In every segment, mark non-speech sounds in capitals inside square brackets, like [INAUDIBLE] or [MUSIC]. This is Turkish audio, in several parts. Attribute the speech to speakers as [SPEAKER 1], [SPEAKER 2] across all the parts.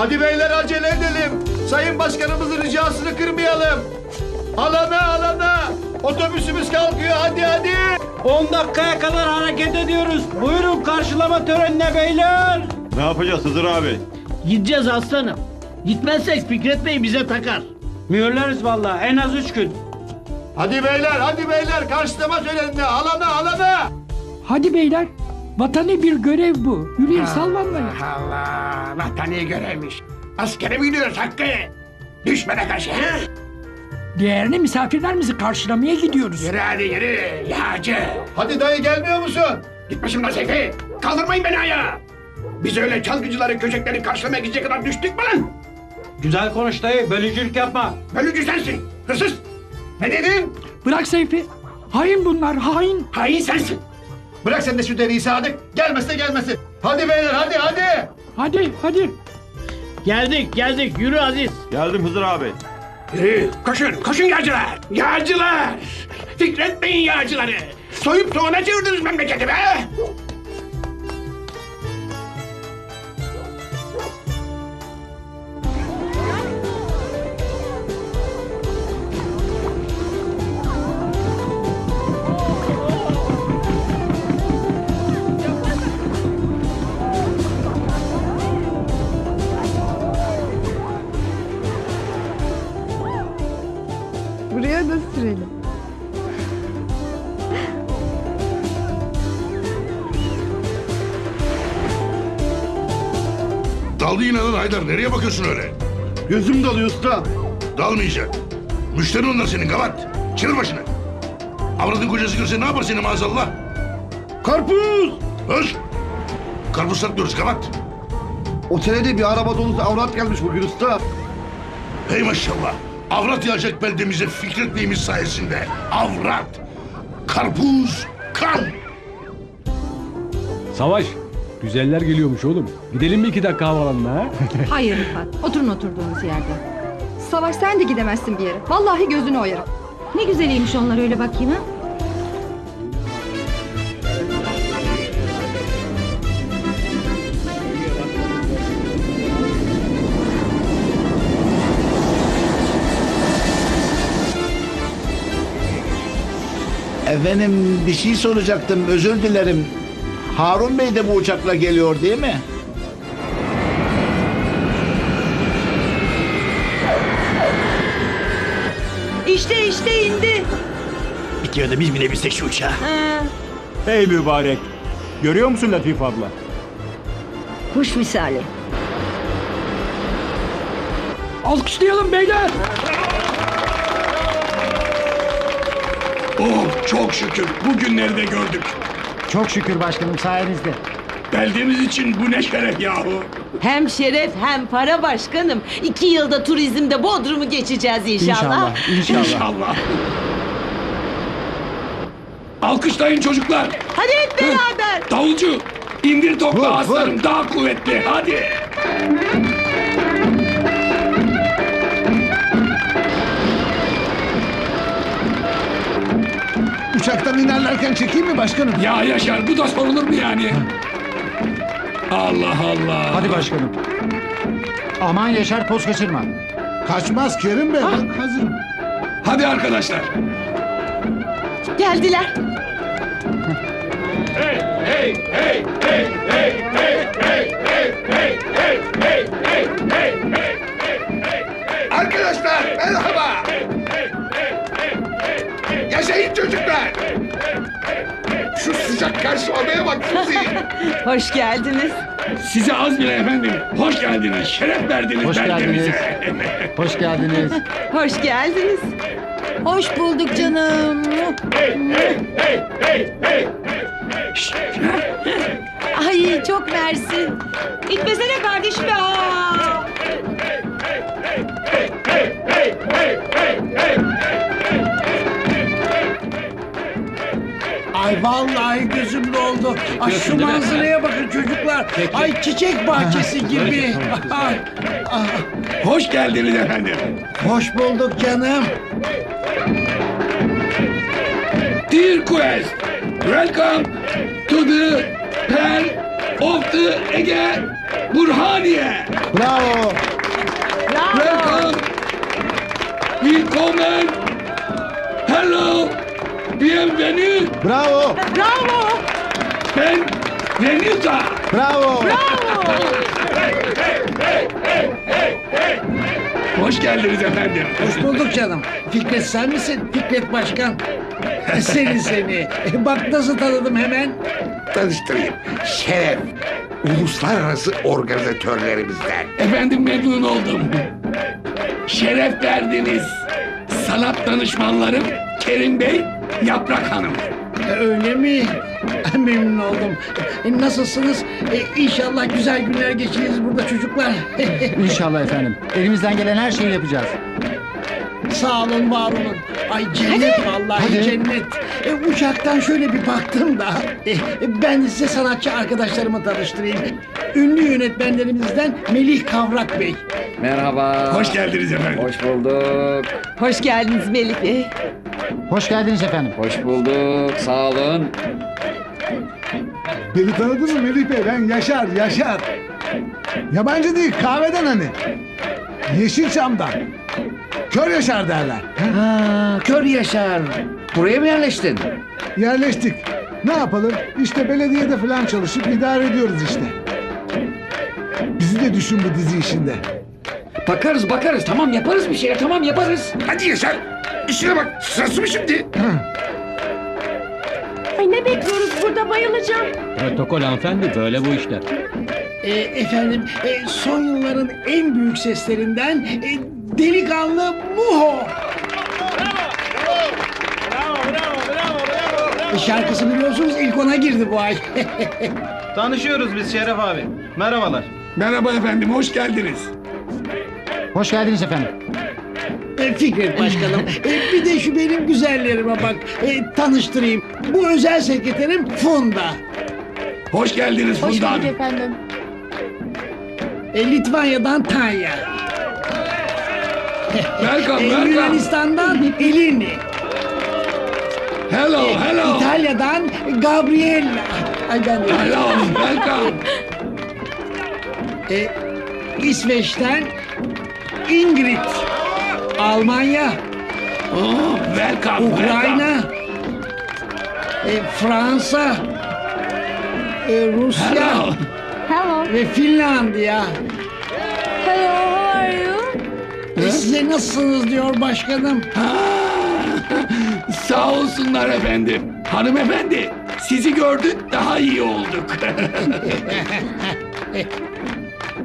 [SPEAKER 1] Hadi beyler acele edelim. Sayın Başkanımızın ricasını kırmayalım. Alana alana. Otobüsümüz kalkıyor hadi hadi.
[SPEAKER 2] 10 dakikaya kadar hareket ediyoruz. Buyurun karşılama törenine beyler.
[SPEAKER 3] Ne yapacağız Hızır abi?
[SPEAKER 4] Gideceğiz aslanım. Gitmezsek Fikret Bey bize takar.
[SPEAKER 2] Mühürleriz vallahi en az üç gün.
[SPEAKER 1] Hadi beyler hadi beyler karşılama törenine alana alana.
[SPEAKER 5] Hadi beyler. Vatani bir görev bu. Yürüyün sallanmayın.
[SPEAKER 6] Allah vatani görevmiş. Askere mi gidiyoruz Hakkı? Düşmene karşı ha?
[SPEAKER 5] Değerli misafirlerimizi karşılamaya gidiyoruz.
[SPEAKER 6] Yürü hadi yürü yağcı.
[SPEAKER 1] Hadi dayı gelmiyor musun?
[SPEAKER 6] Git başımdan Seyfi. Kaldırmayın beni ayağa. Biz öyle çalgıcıları köşekleri karşılamaya gidecek kadar düştük mü lan?
[SPEAKER 2] Güzel konuş dayı bölücülük yapma.
[SPEAKER 6] Bölücü sensin. Hırsız. Ne dedin?
[SPEAKER 5] Bırak Seyfi. Hain bunlar hain.
[SPEAKER 6] Hain sensin.
[SPEAKER 1] Bırak sen de şu deriyi Sadık. Gelmezse gelmesin. Hadi beyler hadi hadi.
[SPEAKER 5] Hadi hadi.
[SPEAKER 4] Geldik geldik yürü Aziz.
[SPEAKER 3] Geldim Hızır abi.
[SPEAKER 6] Yürü koşun koşun yağcılar. Yağcılar. Fikret Bey'in yağcıları. Soyup soğana çevirdiniz memleketi be.
[SPEAKER 7] Sürelim.
[SPEAKER 8] Daldı yine lan Haydar. Nereye bakıyorsun öyle?
[SPEAKER 1] Gözüm dalıyor usta.
[SPEAKER 8] Dalmayacak. Müşteri onlar senin gavat. Çevir başını. Avradın kocası görse ne yapar seni maazallah?
[SPEAKER 1] Karpuz.
[SPEAKER 8] Öz. Karpuz satmıyoruz gavat.
[SPEAKER 1] Otele bir araba dolusu avrat gelmiş bugün usta.
[SPEAKER 8] Hey maşallah. Avrat yağacak beldemize Fikret Bey'imiz sayesinde. Avrat. Karpuz. Kan.
[SPEAKER 9] Savaş. Güzeller geliyormuş oğlum. Gidelim mi iki dakika havalanına ha? [LAUGHS]
[SPEAKER 7] Hayır Rıfat. Oturun oturduğunuz yerde. Savaş sen de gidemezsin bir yere. Vallahi gözünü oyarım.
[SPEAKER 10] Ne güzeliymiş onlar öyle bakayım ha.
[SPEAKER 11] Efendim bir şey soracaktım özür dilerim. Harun Bey de bu uçakla geliyor değil mi?
[SPEAKER 10] İşte işte indi.
[SPEAKER 11] Bir kere de biz binebilsek şu uçağa.
[SPEAKER 3] Hey mübarek. Görüyor musun Latife abla?
[SPEAKER 10] Kuş misali.
[SPEAKER 5] Alkışlayalım beyler.
[SPEAKER 6] Oh çok şükür bugünleri de gördük.
[SPEAKER 2] Çok şükür başkanım sayenizde.
[SPEAKER 6] Beldemiz için bu ne şeref yahu.
[SPEAKER 10] Hem şeref hem para başkanım. İki yılda turizmde Bodrum'u geçeceğiz inşallah.
[SPEAKER 6] İnşallah. Alkışlayın çocuklar.
[SPEAKER 10] Hadi hep beraber.
[SPEAKER 6] Davulcu indir topla aslanım daha kuvvetli hadi.
[SPEAKER 11] Uçaktan inerlerken çekeyim mi başkanım?
[SPEAKER 6] Ya Yaşar bu da sorulur mu yani? Allah Allah.
[SPEAKER 2] Hadi başkanım. Aman Yaşar poz kaçırma.
[SPEAKER 11] Kaçmaz Kerim Bey. Ben hazırım.
[SPEAKER 6] Hadi arkadaşlar.
[SPEAKER 10] Geldiler.
[SPEAKER 6] Arkadaşlar Yaşayın çocuklar. Şu sıcak karşılamaya bak sizi. [LAUGHS]
[SPEAKER 10] Hoş geldiniz.
[SPEAKER 6] Size az bile efendim. Hoş geldiniz. Şeref verdiniz
[SPEAKER 2] Hoş
[SPEAKER 6] beldemize.
[SPEAKER 2] Hoş geldiniz. [LAUGHS]
[SPEAKER 10] Hoş geldiniz. Hoş bulduk canım. Ay çok mersi. İtmesene kardeşim ya.
[SPEAKER 11] Ay vallahi gözüm doldu. Ay şu manzaraya bakın çocuklar. Ay çiçek bahçesi gibi. Ay,
[SPEAKER 6] Hoş geldiniz efendim.
[SPEAKER 11] hoş bulduk canım.
[SPEAKER 6] Dear Quest, welcome to the Pearl of the Ege Burhaniye.
[SPEAKER 1] Bravo.
[SPEAKER 6] Welcome. Willkommen. Hello. Bienvenue.
[SPEAKER 1] Bravo.
[SPEAKER 6] Ben Venuta.
[SPEAKER 1] Bravo.
[SPEAKER 6] Hoş geldiniz efendim.
[SPEAKER 11] Hoş bulduk canım. Fikret sen misin? Fikret Başkan. [LAUGHS] Seni seni. Bak nasıl tanıdım hemen.
[SPEAKER 12] Tanıştırayım. Şeref. Uluslararası organizatörlerimizden.
[SPEAKER 6] Efendim memnun oldum. Şeref verdiniz. Sanat danışmanlarım Kerim Bey, Yaprak Hanım.
[SPEAKER 11] E, Öyle mi? [LAUGHS] Memnun oldum. E, Nasılsınız? E, İnşallah güzel günler geçiririz burada çocuklar. [LAUGHS]
[SPEAKER 9] İnşallah efendim. Elimizden gelen her şeyi yapacağız.
[SPEAKER 11] Sağ olun, var olun. Ay cennet vallahi cennet. E, uçaktan şöyle bir baktım da e, ben size sanatçı arkadaşlarımı tanıştırayım. Ünlü yönetmenlerimizden Melih Kavrak Bey.
[SPEAKER 9] Merhaba.
[SPEAKER 6] Hoş geldiniz efendim.
[SPEAKER 9] Hoş bulduk.
[SPEAKER 10] Hoş geldiniz Melih Bey.
[SPEAKER 9] Hoş geldiniz efendim. Hoş bulduk. Sağ olun.
[SPEAKER 1] Beni tanıdın mı Melih Bey? Ben Yaşar, Yaşar. Yabancı değil, kahveden hani. Yeşilçam'dan. Kör Yaşar derler.
[SPEAKER 11] Ha, kör Yaşar. Buraya mı yerleştin?
[SPEAKER 1] Yerleştik. Ne yapalım? İşte belediyede falan çalışıp idare ediyoruz işte. Bizi de düşün bu dizi işinde.
[SPEAKER 11] Bakarız bakarız tamam yaparız bir şeyler tamam yaparız.
[SPEAKER 12] Hadi Yaşar. İşine bak. Sırası mı şimdi?
[SPEAKER 10] Ay ne bekliyoruz burada bayılacağım.
[SPEAKER 13] Protokol hanımefendi böyle bu işler.
[SPEAKER 11] E, efendim e, son yılların en büyük seslerinden e, delikanlı Muho. E, Şarkısı biliyorsunuz ilk ona girdi bu ay. [LAUGHS]
[SPEAKER 9] Tanışıyoruz biz Şeref abi. Merhabalar.
[SPEAKER 6] Merhaba efendim, hoş geldiniz.
[SPEAKER 9] Hoş geldiniz efendim.
[SPEAKER 11] E, Fikret Başkanım e, bir de şu benim güzellerime bak e, tanıştırayım. Bu özel sekreterim Funda.
[SPEAKER 6] Hoş geldiniz Funda Hanım.
[SPEAKER 10] efendim.
[SPEAKER 11] E, Litvanya'dan Tanya. [LAUGHS]
[SPEAKER 6] Welcome, welcome.
[SPEAKER 11] Yunanistan'dan Elini.
[SPEAKER 6] Hello, hello.
[SPEAKER 11] İtalya'dan Gabriella. Ay ben de-
[SPEAKER 6] Hello, welcome.
[SPEAKER 11] E, İsveç'ten Ingrid. Almanya,
[SPEAKER 6] Oh, welcome,
[SPEAKER 11] Ukrayna, e, Fransa, e, Rusya
[SPEAKER 6] Hello.
[SPEAKER 14] Hello.
[SPEAKER 11] ve Finlandiya.
[SPEAKER 14] Hello?
[SPEAKER 11] E, size nasılsınız diyor başkanım.
[SPEAKER 6] Ha, Sağ olsunlar efendim. Hanımefendi, sizi gördük daha iyi olduk. [LAUGHS]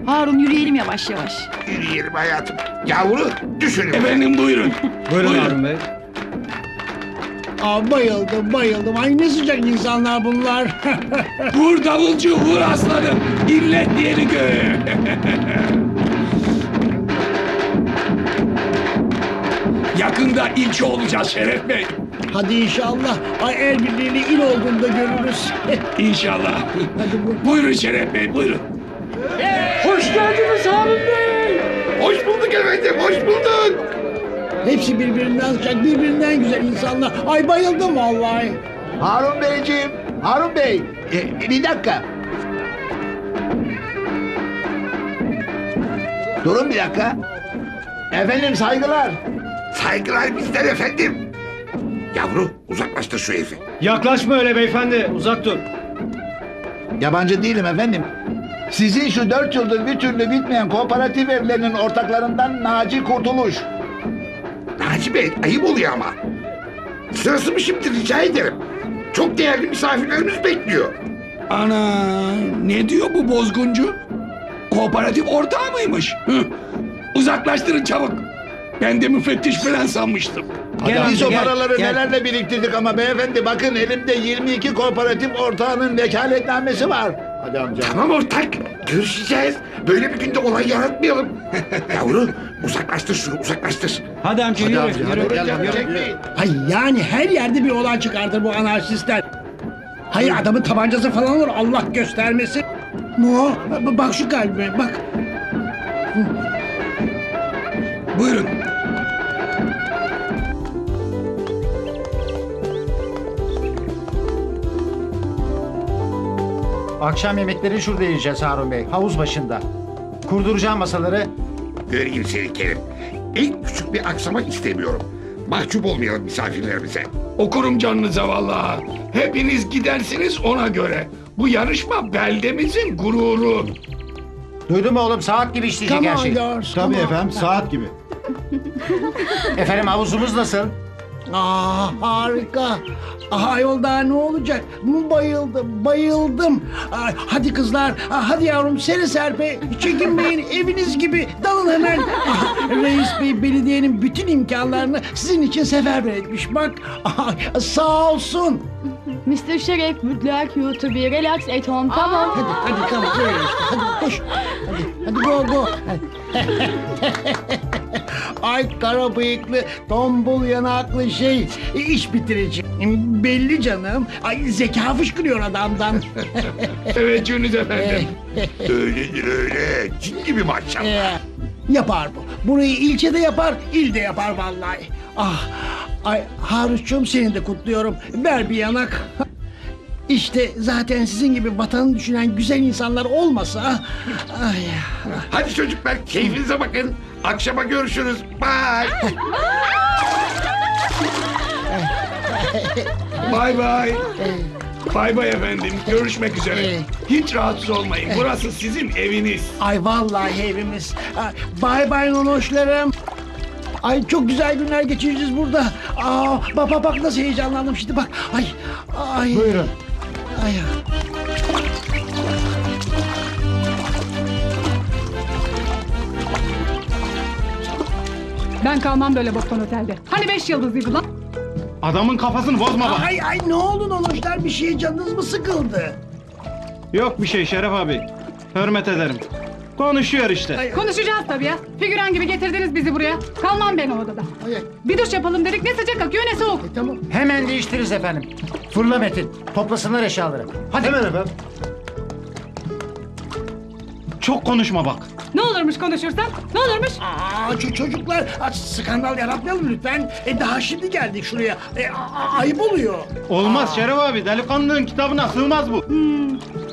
[SPEAKER 14] Harun yürüyelim yavaş yavaş.
[SPEAKER 12] Yürüyelim hayatım. Yavru düşünün.
[SPEAKER 6] efendim buyurun.
[SPEAKER 9] Buyurun Harun Bey.
[SPEAKER 11] Aa, bayıldım bayıldım. Ay ne sıcak insanlar bunlar.
[SPEAKER 6] Vur davulcu, vur aslanım. İllet diğeri göğe. [LAUGHS] Yakında ilçe olacağız Şeref Bey.
[SPEAKER 11] Hadi inşallah. Ay el birliğiyle il olduğunda görürüz. [LAUGHS]
[SPEAKER 6] İnşallah.
[SPEAKER 11] Hadi bu.
[SPEAKER 6] Buyurun Şeref Bey, buyurun.
[SPEAKER 11] Hoş geldiniz Harun Bey.
[SPEAKER 12] Hoş bulduk efendim. Hoş bulduk.
[SPEAKER 11] Hepsi birbirinden sıcak, birbirinden güzel insanlar. Ay bayıldım vallahi.
[SPEAKER 1] Harun Beyciğim, Harun Bey. e, bir dakika. Durun bir dakika. Efendim saygılar.
[SPEAKER 12] Saygılar bizden efendim. Yavru uzaklaştır şu herifi.
[SPEAKER 9] Yaklaşma öyle beyefendi. Uzak dur.
[SPEAKER 1] Yabancı değilim efendim. Sizin şu dört yıldır bir türlü bitmeyen kooperatif evlerinin ortaklarından Naci Kurtuluş.
[SPEAKER 12] Naci Bey ayıp oluyor ama. Sırası mı şimdi rica ederim. Çok değerli misafirlerimiz bekliyor.
[SPEAKER 6] Ana, ne diyor bu bozguncu? Kooperatif ortağı mıymış? Hı. Uzaklaştırın çabuk. Ben de müfettiş falan sanmıştım.
[SPEAKER 9] Gel
[SPEAKER 1] Biz o
[SPEAKER 9] gel,
[SPEAKER 1] paraları
[SPEAKER 9] gel.
[SPEAKER 1] nelerle biriktirdik ama beyefendi bakın elimde 22 kooperatif ortağının vekaletnamesi var. Hadi amca.
[SPEAKER 12] Tamam ortak. Görüşeceğiz. Böyle bir günde olay yaratmayalım. [LAUGHS] Yavru uzaklaştır şunu uzaklaştır.
[SPEAKER 9] Hadi amca yürü.
[SPEAKER 1] amca,
[SPEAKER 9] yürü.
[SPEAKER 1] hadi,
[SPEAKER 9] Gel,
[SPEAKER 1] hadi,
[SPEAKER 9] yürü.
[SPEAKER 1] çekmeyin.
[SPEAKER 11] Ay yani her yerde bir olay çıkartır bu anarşistler. Hayır adamın tabancası falan olur Allah göstermesin. B- bak şu kalbime bak.
[SPEAKER 6] Buyurun.
[SPEAKER 11] Akşam yemekleri şurada yiyeceğiz Harun Bey. Havuz başında. Kurduracağım masaları.
[SPEAKER 12] Göreyim seni Kerim. En küçük bir aksama istemiyorum. Mahcup olmayalım misafirlerimize.
[SPEAKER 6] Okurum canınıza vallahi. Hepiniz gidersiniz ona göre. Bu yarışma beldemizin gururu.
[SPEAKER 11] Duydun mu oğlum? Saat gibi işleyecek her şey.
[SPEAKER 1] Tabii efendim saat gibi.
[SPEAKER 11] Efendim havuzumuz nasıl? Aa, harika. Ayol daha ne olacak? Bayıldım, bayıldım. Ay, hadi kızlar, ah, hadi yavrum seni serpe. Çekinmeyin, [LAUGHS] eviniz gibi. Dalın hemen. Ah, Reis Bey belediyenin bütün imkanlarını sizin için seferber etmiş. Bak, ay, sağ olsun.
[SPEAKER 14] Mr. Şeref would like you to be relaxed at home. On.
[SPEAKER 11] Hadi, hadi tamam, böyle işte. Hadi koş. Hadi, hadi go, go. [LAUGHS] Ay kara bıyıklı, tombul yanaklı şey, iş bitirici. Belli canım. Ay zeka fışkırıyor adamdan. [LAUGHS]
[SPEAKER 6] Teveccühünüz efendim. [LAUGHS]
[SPEAKER 12] Öyledir öyle. Ciddi bir maşallah.
[SPEAKER 11] Ee, yapar bu. Burayı ilçede yapar, ilde yapar vallahi. Ah, ay Haruş'cum seni de kutluyorum. Ver bir yanak. İşte zaten sizin gibi vatanı düşünen güzel insanlar olmasa... Ay,
[SPEAKER 12] Hadi çocuklar keyfinize bakın. Akşama görüşürüz. Bye.
[SPEAKER 6] Bay bay. Bay bay efendim. Görüşmek üzere.
[SPEAKER 11] Ee.
[SPEAKER 6] Hiç rahatsız olmayın. Burası sizin eviniz.
[SPEAKER 11] ay vallahi evimiz. Ay, Bay bay nonoşlarım. Ay çok güzel günler geçireceğiz burada. Aa, bak bak bak nasıl heyecanlandım şimdi bak. Ay, ay. Buyurun. Ay.
[SPEAKER 15] Ben kalmam böyle boktan otelde. Hani beş yıldızlıydı lan?
[SPEAKER 9] Adamın kafasını bozma bak.
[SPEAKER 11] Ay ay ne oldu nonoşlar bir şeye canınız mı sıkıldı?
[SPEAKER 9] Yok bir şey Şeref abi. Hürmet ederim. Konuşuyor işte.
[SPEAKER 15] Konuşacağız tabii ya. Figüran gibi getirdiniz bizi buraya. Kalmam ben o odada.
[SPEAKER 11] Ay, ay.
[SPEAKER 15] Bir duş yapalım dedik ne sıcak akıyor ne soğuk.
[SPEAKER 11] Tamam. Hemen değiştiririz efendim. Fırla Metin. Toplasınlar eşyaları. Hadi. Hemen efendim.
[SPEAKER 9] Çok konuşma bak.
[SPEAKER 15] Ne olurmuş konuşursam? Ne olurmuş?
[SPEAKER 11] Aa, ço- çocuklar aa, skandal yaratmayalım lütfen. E, daha şimdi geldik şuraya. E, a- ayıp oluyor.
[SPEAKER 9] Olmaz Şeref abi. Delikanlının kitabına sığmaz bu.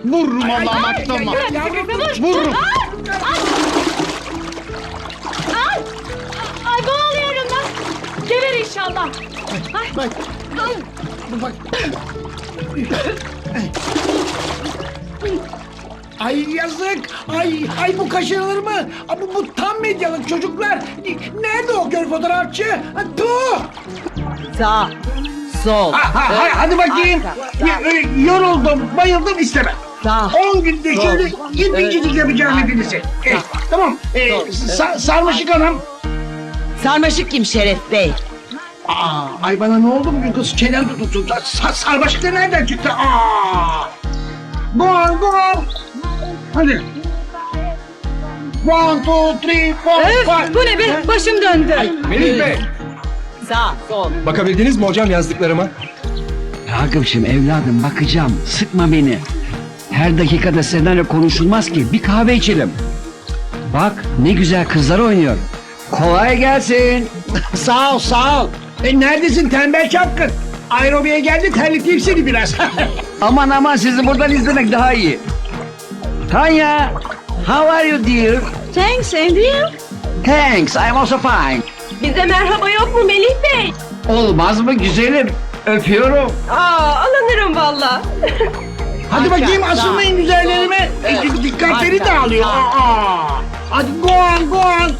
[SPEAKER 9] Vururum Allah'ıma kitabıma.
[SPEAKER 11] ay, yavrum,
[SPEAKER 9] Vururum.
[SPEAKER 15] Ay boğuluyorum lan. Geber inşallah.
[SPEAKER 11] Bak. Bak. Ay yazık. Ay ay bu kaşınılır mı? Bu, bu tam medyalık çocuklar. Nerede o kör fotoğrafçı? Ha, Tuh!
[SPEAKER 10] Sağ, sol,
[SPEAKER 11] Ha, ha, ha, hadi bakayım. Ya, öyle yoruldum, bayıldım istemem.
[SPEAKER 10] sağ.
[SPEAKER 11] 10 günde şöyle yedincilik yapacağım hepinizi. Eh, tamam. Eh, sa- sarmaşık hanım.
[SPEAKER 10] Sarmaşık kim Şeref Bey?
[SPEAKER 11] Aa, ay bana ne oldu bugün kız? Çenen tutuldu. Sa- sarmaşık da nereden çıktı? Aa! Go on. Hadi. One, two, three, four, five.
[SPEAKER 15] Bu ne be? Başım döndü.
[SPEAKER 13] Melih Bey.
[SPEAKER 10] Sağ, sol.
[SPEAKER 13] Bakabildiniz mi hocam yazdıklarıma?
[SPEAKER 16] Ragıp'cığım evladım bakacağım. Sıkma beni. Her dakikada senaryo konuşulmaz ki. Bir kahve içelim. Bak ne güzel kızlar oynuyor. Kolay gelsin. [LAUGHS]
[SPEAKER 11] Sağ ol, sağ ol. E, neredesin tembel çapkın? Aerobiye geldi terleteyim seni biraz. [LAUGHS]
[SPEAKER 16] Aman aman sizi buradan izlemek daha iyi. Tanya, how are you dear?
[SPEAKER 10] Thanks and you?
[SPEAKER 16] Thanks, I'm also fine.
[SPEAKER 10] Bize merhaba yok mu Melih Bey?
[SPEAKER 16] Olmaz mı güzelim? Öpüyorum.
[SPEAKER 10] Aa, alınırım valla.
[SPEAKER 11] Hadi bakayım asılmayın güzellerime. E, dikkatleri dağılıyor. Aa! Hadi go on, go on.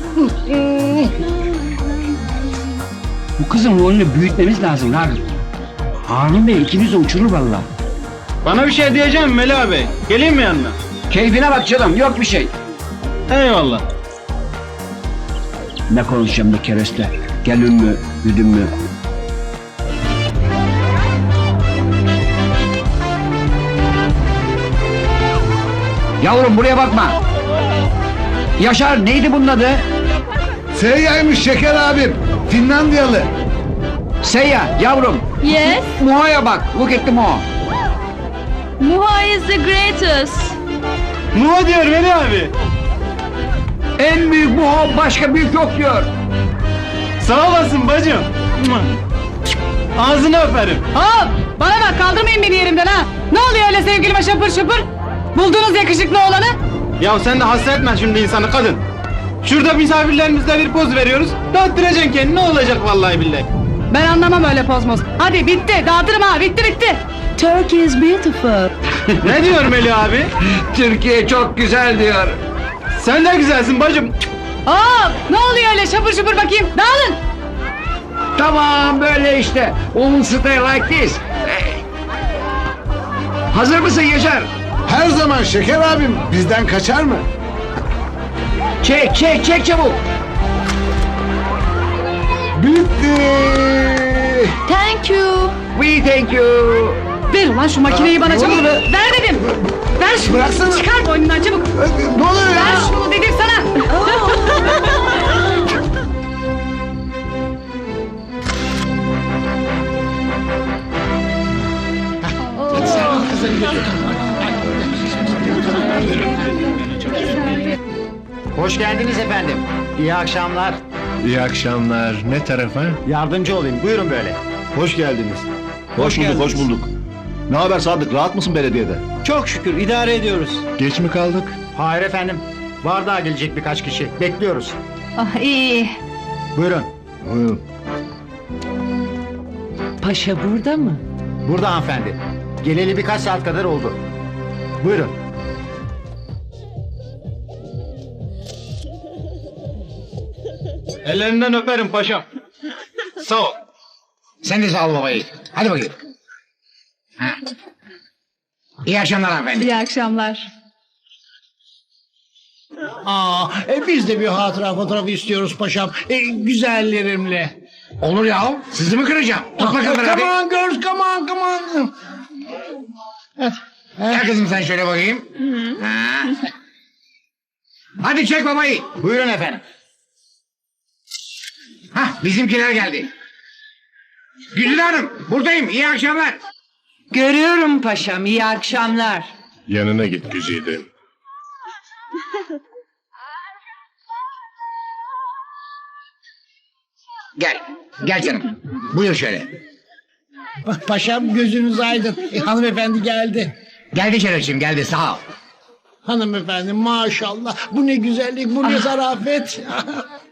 [SPEAKER 16] Bu kızın rolünü büyütmemiz lazım Ragıp. Harun Bey ikiniz de uçurur valla.
[SPEAKER 9] Bana bir şey diyeceğim Melih abi. Geleyim mi yanına?
[SPEAKER 16] Keyfine bak canım yok bir şey.
[SPEAKER 9] Eyvallah.
[SPEAKER 16] Ne konuşacağım bu kereste? Gelin mü, güdüm mü? Yavrum buraya bakma. Yaşar neydi bunun adı?
[SPEAKER 1] Seyyaymış Şeker abim. Finlandiyalı.
[SPEAKER 16] Seyya yavrum.
[SPEAKER 14] Yes,
[SPEAKER 16] Muha'ya bak. Look at the Muha.
[SPEAKER 14] Muha is the greatest.
[SPEAKER 9] Muha diyor Melih abi.
[SPEAKER 16] En büyük Muha başka büyük yok diyor.
[SPEAKER 9] Sağ olasın bacım. Ağzını öperim.
[SPEAKER 15] Hop! Bana bak kaldırmayın beni yerimden ha. Ne oluyor öyle sevgilime şapır şupur?
[SPEAKER 14] Buldunuz yakışıklı olanı.
[SPEAKER 9] Ya sen de hasretme şimdi insanı kadın. Şurada misafirlerimizle bir poz veriyoruz. Dağıttıracaksın kendini ne olacak vallahi billahi.
[SPEAKER 14] Ben anlamam öyle pozmoz. Hadi bitti dağıtırım ha bitti bitti.
[SPEAKER 10] Turkey is beautiful. [LAUGHS]
[SPEAKER 9] ne diyor Melih abi?
[SPEAKER 16] Türkiye çok güzel diyor.
[SPEAKER 9] Sen de güzelsin bacım.
[SPEAKER 14] Hop ne oluyor öyle şapır şupur bakayım dağılın.
[SPEAKER 16] Tamam böyle işte. Women stay like this. Hey. Hazır mısın Yaşar?
[SPEAKER 1] Her zaman Şeker abim bizden kaçar mı?
[SPEAKER 16] Çek çek çek çabuk.
[SPEAKER 1] Bitti.
[SPEAKER 10] Thank you.
[SPEAKER 16] We thank you.
[SPEAKER 14] Ver ulan şu makineyi bana çabuk. Ver dedim. Ver şunu.
[SPEAKER 1] Bıraksana.
[SPEAKER 14] Çıkar boynundan çabuk.
[SPEAKER 1] Ne oluyor ya?
[SPEAKER 14] Ver şunu dedim sana.
[SPEAKER 11] Hoş geldiniz efendim. İyi akşamlar.
[SPEAKER 13] İyi akşamlar. Ne tarafa?
[SPEAKER 11] Yardımcı olayım. Buyurun böyle.
[SPEAKER 9] Hoş geldiniz.
[SPEAKER 13] Hoş, bulduk, hoş bulduk. Ne haber Sadık? Rahat mısın belediyede?
[SPEAKER 11] Çok şükür idare ediyoruz.
[SPEAKER 13] Geç mi kaldık?
[SPEAKER 11] Hayır efendim. Var daha gelecek birkaç kişi. Bekliyoruz.
[SPEAKER 14] Ah iyi.
[SPEAKER 11] Buyurun.
[SPEAKER 13] Buyurun.
[SPEAKER 10] Paşa burada mı?
[SPEAKER 11] Burada hanımefendi. Geleli birkaç saat kadar oldu. Buyurun.
[SPEAKER 9] Ellerinden öperim paşam. Sağ ol.
[SPEAKER 12] Sen de sağ ol babayı. Hadi bakayım. İyi akşamlar hanımefendi.
[SPEAKER 14] İyi akşamlar.
[SPEAKER 11] Aa, e, biz de bir hatıra fotoğrafı istiyoruz paşam. E, güzellerimle.
[SPEAKER 12] Olur ya. Sizi mi kıracağım? Tut bakalım
[SPEAKER 11] come
[SPEAKER 12] hadi.
[SPEAKER 11] on girls, come on, come on.
[SPEAKER 12] Gel kızım sen şöyle bakayım. Ha. Hadi çek babayı.
[SPEAKER 11] Buyurun efendim.
[SPEAKER 12] Hah bizimkiler geldi. Güzide Hanım buradayım. İyi akşamlar.
[SPEAKER 10] Görüyorum paşam. İyi akşamlar.
[SPEAKER 13] Yanına git Güzide.
[SPEAKER 12] Gel. Gel canım. Buyur şöyle.
[SPEAKER 11] Paşam gözünüz aydın. E, hanımefendi geldi.
[SPEAKER 12] Geldi Şerefciğim geldi sağ ol.
[SPEAKER 11] Hanımefendi maşallah. Bu ne güzellik, bu ne zarafet.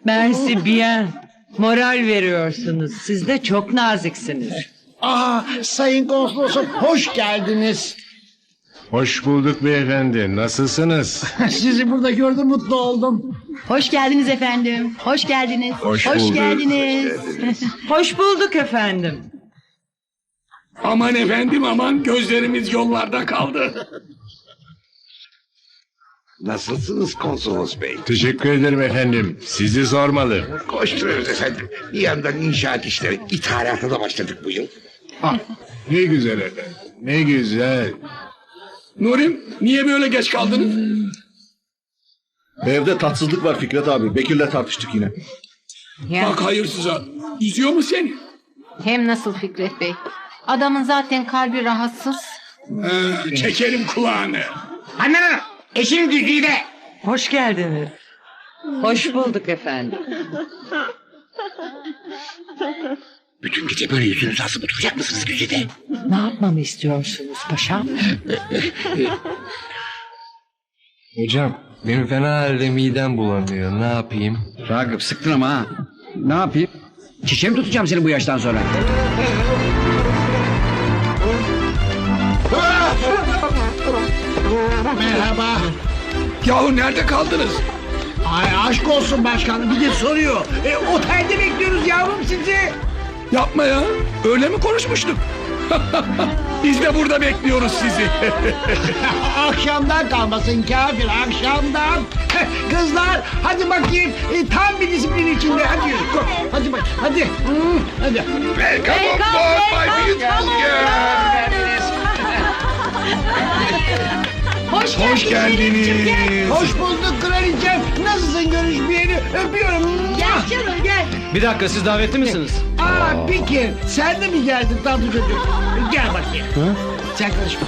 [SPEAKER 10] Merci bien. Moral veriyorsunuz. Siz de çok naziksiniz.
[SPEAKER 11] Aa, sayın konsolosum hoş geldiniz.
[SPEAKER 13] Hoş bulduk beyefendi. Nasılsınız? [LAUGHS]
[SPEAKER 11] Sizi burada gördüm mutlu oldum.
[SPEAKER 14] Hoş geldiniz efendim. Hoş geldiniz.
[SPEAKER 13] Hoş bulduk. [LAUGHS]
[SPEAKER 14] geldiniz.
[SPEAKER 10] Hoş bulduk efendim.
[SPEAKER 6] Aman efendim aman gözlerimiz yollarda kaldı.
[SPEAKER 12] Nasılsınız konsolos bey?
[SPEAKER 13] Teşekkür ederim efendim. Sizi sormalı.
[SPEAKER 12] Koşturuyoruz efendim. Bir yandan inşaat işleri. İthalata da başladık bu yıl.
[SPEAKER 13] Ah, ne güzel efendim. Ne güzel.
[SPEAKER 6] Nurim niye böyle geç kaldınız?
[SPEAKER 13] Evde tatsızlık var Fikret abi. Bekir'le tartıştık yine.
[SPEAKER 6] Bak hayırsıza. Üzüyor mu seni?
[SPEAKER 10] Hem nasıl Fikret Bey? Adamın zaten kalbi rahatsız.
[SPEAKER 6] Ee, çekerim kulağını.
[SPEAKER 12] Anne hanım. Eşim Güzide.
[SPEAKER 10] Hoş geldiniz. Hoş bulduk efendim. [LAUGHS]
[SPEAKER 12] Bütün gece böyle yüzünüzü asıp oturacak mısınız Güzide?
[SPEAKER 10] Ne yapmamı istiyorsunuz paşam? [LAUGHS]
[SPEAKER 13] Hocam benim fena halde midem bulanıyor. Ne yapayım?
[SPEAKER 16] Ragıp sıktın ama ha. Ne yapayım? Çiçeğim tutacağım seni bu yaştan sonra.
[SPEAKER 11] Merhaba.
[SPEAKER 6] Yahu nerede kaldınız?
[SPEAKER 11] Ay aşk olsun başkanım bir de soruyor. E, otelde bekliyoruz yavrum sizi.
[SPEAKER 6] Yapma ya. Öyle mi konuşmuştuk? [LAUGHS] Biz de burada bekliyoruz sizi. [LAUGHS]
[SPEAKER 11] Akşamdan kalmasın kafir akşamdan. [LAUGHS] Kızlar hadi bakayım e, tam bir disiplin içinde hadi. Koş, Hadi bak hadi. Hmm, hadi.
[SPEAKER 12] Welcome on board my beautiful girl.
[SPEAKER 11] Hoş,
[SPEAKER 13] Hoş geldiniz.
[SPEAKER 11] Hoş bulduk kraliçem. Nasılsın görüşmeyeli? Öpüyorum. Gel canım gel.
[SPEAKER 9] Bir dakika siz davetli misiniz?
[SPEAKER 11] Aa Pikir sen de mi geldin tatlı çocuk? Gel bakayım. Sen karışma.